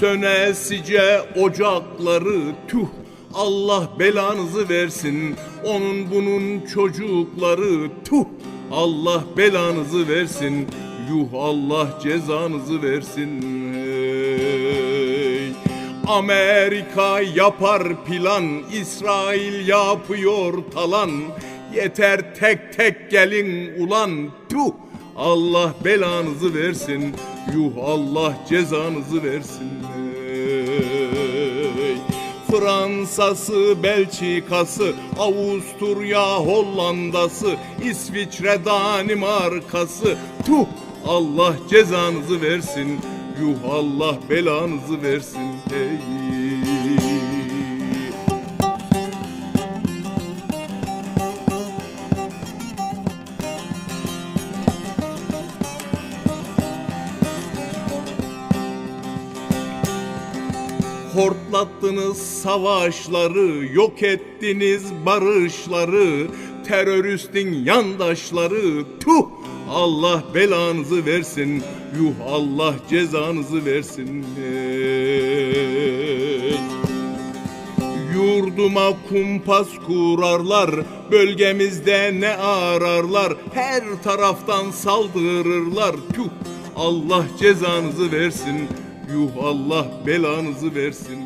Sönesice ocakları tüh. Allah belanızı versin Onun bunun çocukları tuh. Allah belanızı versin Yuh Allah cezanızı versin. Hey. Amerika yapar plan İsrail yapıyor talan. Yeter tek tek gelin ulan tuh Allah belanızı versin Yuh Allah cezanızı versin hey. Fransa'sı, Belçika'sı, Avusturya, Hollanda'sı, İsviçre, Danimarka'sı Tuh! Allah cezanızı versin Yuh Allah belanızı versin hey. Hortlattınız savaşları, yok ettiniz barışları, teröristin yandaşları, tuh! Allah belanızı versin, yuh Allah cezanızı versin. Hey. Yurduma kumpas kurarlar, bölgemizde ne ararlar, her taraftan saldırırlar, tüh! Allah cezanızı versin, yuh Allah belanızı versin.